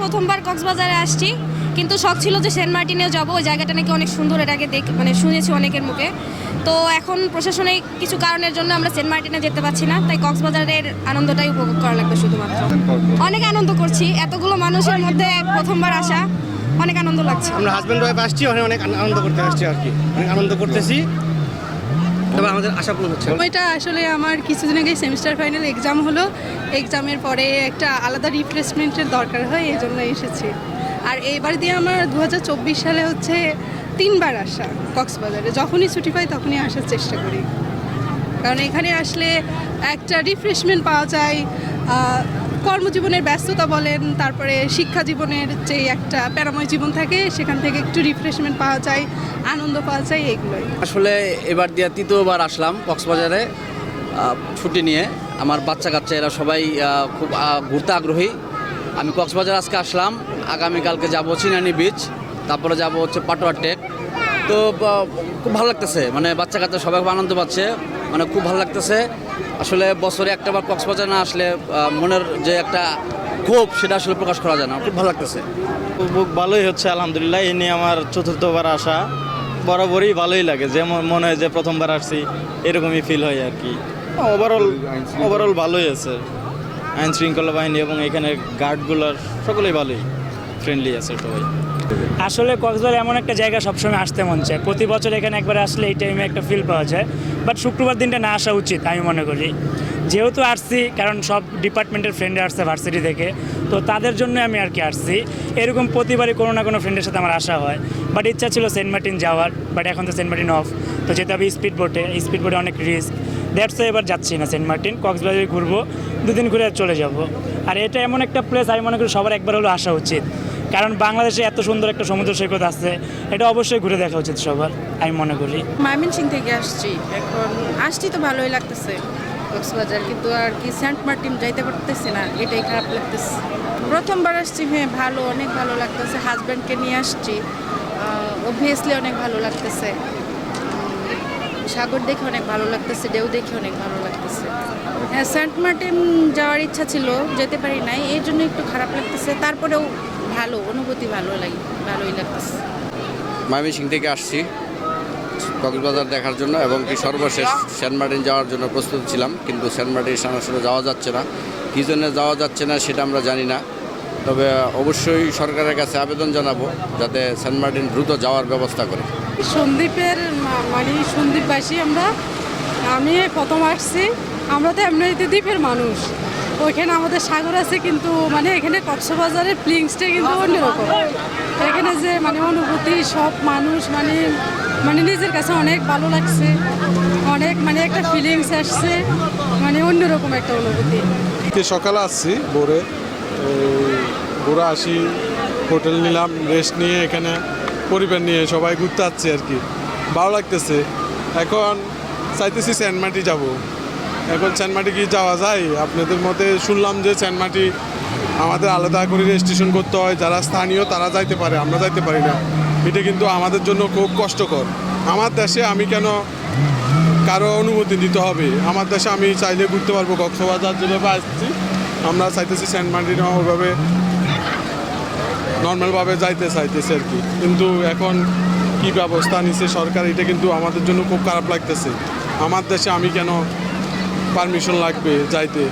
প্রথমবার কক্সবাজারে আসছি, কিন্তু শখ ছিল যে সেন্ট মার্টিনেও যাব। ওই জায়গাটা নাকি অনেক সুন্দর এটাকে দেখ মানে শুনেছি অনেকের মুখে। তো এখন প্রশাসনিক কিছু কারণের জন্য আমরা সেন্ট মার্টিনে যেতে পারছি না, তাই কক্সবাজারের আনন্দটাই উপভোগ করা লাগবে শুধুমাত্র। অনেক আনন্দ করছি, এতগুলো মানুষের মধ্যে প্রথমবার আসা, অনেক আনন্দ লাগছে। আমরা হাজব্যান্ড ওয়াইফ আসছি, অনেক আনন্দ করতে আসছি আর কি। অনেক আনন্দ করতেছি। আমাদের আশা পূরণ হচ্ছে? সময়টা আসলে আমার কিছুদিন আগে সেমিস্টার ফাইনাল এক্সাম হলো। এক্সামের পরে একটা আলাদা রিফ্রেশমেন্টের দরকার হয়, এই জন্য এসেছি। আর এবার দিয়ে আমার দু হাজার চব্বিশ সালে হচ্ছে তিনবার আসা কক্সবাজারে। যখনই ছুটি পাই তখনই আসার চেষ্টা করি। কারণ এখানে আসলে একটা রিফ্রেশমেন্ট পাওয়া যায় কর্মজীবনের ব্যস্ততা বলেন, তারপরে শিক্ষা জীবনের যে একটা প্যারাময় জীবন থাকে, সেখান থেকে একটু রিফ্রেশমেন্ট পাওয়া যায়, আনন্দ পাওয়া যায়, এগুলোই। আসলে এবার দিয়া তৃতীয়বার আসলাম কক্সবাজারে ছুটি নিয়ে। আমার বাচ্চা কাচ্চা এরা সবাই খুব ঘুরতে আগ্রহী। আমি কক্সবাজার আজকে আসলাম, আগামীকালকে যাব চিনানি বিচ তারপরে যাব হচ্ছে পাটোয়ার টেক। তো খুব ভালো লাগতেছে। মানে বাচ্চা কাচ্চা সবাই আনন্দ পাচ্ছে। মানে খুব ভালো লাগতেছে। আসলে বছরে একটা বার কক্সবাজার না আসলে মনের যে একটা ক্ষোভ, সেটা আসলে প্রকাশ করা যায় না। খুব ভালো লাগতেছে। বুক ভালোই হচ্ছে, আলহামদুলিল্লাহ। এই নিয়ে আমার চতুর্থবার আসা। বরাবরই ভালোই লাগে। যেমন মনে হয় যে প্রথমবার আসছি, এরকমই ফিল হয় আর কি। ওভারঅল ওভারঅল ভালোই আছে। আইন শৃঙ্খলা বাহিনী এবং এখানে গার্ডগুলোর সকলেই ভালোই ফ্রেন্ডলি আছে সবাই। আসলে কক্সবাজার এমন একটা জায়গা সবসময় আসতে মন চায়। প্রতি বছর এখানে একবার আসলে এই টাইমে একটা ফিল পাওয়া যায়। বাট শুক্রবার দিনটা না আসা উচিত, আমি মনে করি। যেহেতু আসছি, কারণ সব ডিপার্টমেন্টের ফ্রেন্ডে আসছে ভার্সিটি থেকে, তো তাদের জন্য আমি আর কি আসছি। এরকম প্রতিবারই কোনো না কোনো ফ্রেন্ডের সাথে আমার আসা হয়। বাট ইচ্ছা ছিল সেন্ট মার্টিন যাওয়ার বাট এখন তো সেন্ট মার্টিন অফ তো যেতে হবে স্পিড বোটে স্পিড বোটে অনেক রিস্ক দ্যাটস এবার যাচ্ছি না সেন্ট মার্টিন কক্সবাজারে ঘুরবো, দুদিন ঘুরে চলে যাব। আর এটা এমন একটা প্লেস আমি মনে করি সবার একবার হলো আসা উচিত। কারণ বাংলাদেশে এত সুন্দর একটা সমুদ্র সৈকত আছে, এটা অবশ্যই ঘুরে দেখা উচিত সবার, আমি মনে করি। ময়মনসিং থেকে আসছি, এখন আসছি তো ভালোই লাগতেছে, কক্সবাজার, কিন্তু আর কি সেন্ট মার্টিন যাইতে পারতেছি না, এটাই খারাপ লাগতেছে। প্রথমবার আসছি হ্যাঁ ভালো, অনেক ভালো লাগতেছে হাজব্যান্ডকে নিয়ে আসছি অবভিয়াসলি অনেক ভালো লাগতেছে। সাগর দেখে অনেক ভালো লাগতেছে ঢেউ দেখে অনেক ভালো লাগতেছে। হ্যাঁ সেন্ট মার্টিন যাওয়ার ইচ্ছা ছিল যেতে পারি নাই এই জন্য একটু খারাপ লাগতেছে তারপরেও ভালো অনুভূতি ভালো লাগে ভালোই লাগতেছে। ময়মনসিং থেকে আসছি কক্সবাজার দেখার জন্য এবং কি সর্বশেষ সেন্ট মার্টিন যাওয়ার জন্য প্রস্তুত ছিলাম কিন্তু সেন্ট মার্টিন সামনাসামনি যাওয়া যাচ্ছে না। কী জন্য যাওয়া যাচ্ছে না সেটা আমরা জানি না তবে অবশ্যই সরকারের কাছে আবেদন জানাব যাতে সেন্ট মার্টিন দ্রুত যাওয়ার ব্যবস্থা করে। সন্দীপের মানে সন্দীপবাসী আমরা। আমি প্রথম আসছি। আমরা তো এমনিতে দ্বীপের মানুষ। ওইখানে আমাদের সাগর আছে, কিন্তু মানে এখানে কক্সবাজারের ফিলিংসটা কিন্তু অন্যরকম। এখানে যে মানে অনুভূতি, সব মানুষ মানে মানে নিজের কাছে অনেক ভালো লাগছে। অনেক মানে একটা ফিলিংস আসছে। মানে অন্যরকম একটা অনুভূতি। সকালে আসছি ভোরে। ভোরে আসি, হোটেল নিলাম রেস্ট নিয়ে এখানে পরিবার নিয়ে সবাই ঘুরতে আসছি আর কি। ভালো লাগতেছে। এখন চাইতেছি স্যানমাটি যাব। এখন স্যানমাটি কি যাওয়া যায়? আপনাদের মতে শুনলাম যে স্যানমাটি আমাদের আলাদা করে রেজিস্ট্রেশন করতে হয়। যারা স্থানীয়, তারা যাইতে পারে, আমরা যাইতে পারি না। এটা কিন্তু আমাদের জন্য খুব কষ্টকর। আমার দেশে আমি কেন কারও অনুমতি দিতে হবে? আমার দেশে আমি চাইলে ঘুরতে পারব, কক্সবাজার যেভাবে আসছি, আমরা চাইতেছি সেন্ট মার্টিনও ওইভাবে নর্মালভাবে যাইতে চাইতেছি আর কি। কিন্তু এখন কি ব্যবস্থা নিছে সরকার, এটা কিন্তু আমাদের জন্য খুব খারাপ লাগতেছে। আমার দেশে আমি কেন পারমিশন লাগবে যাইতে?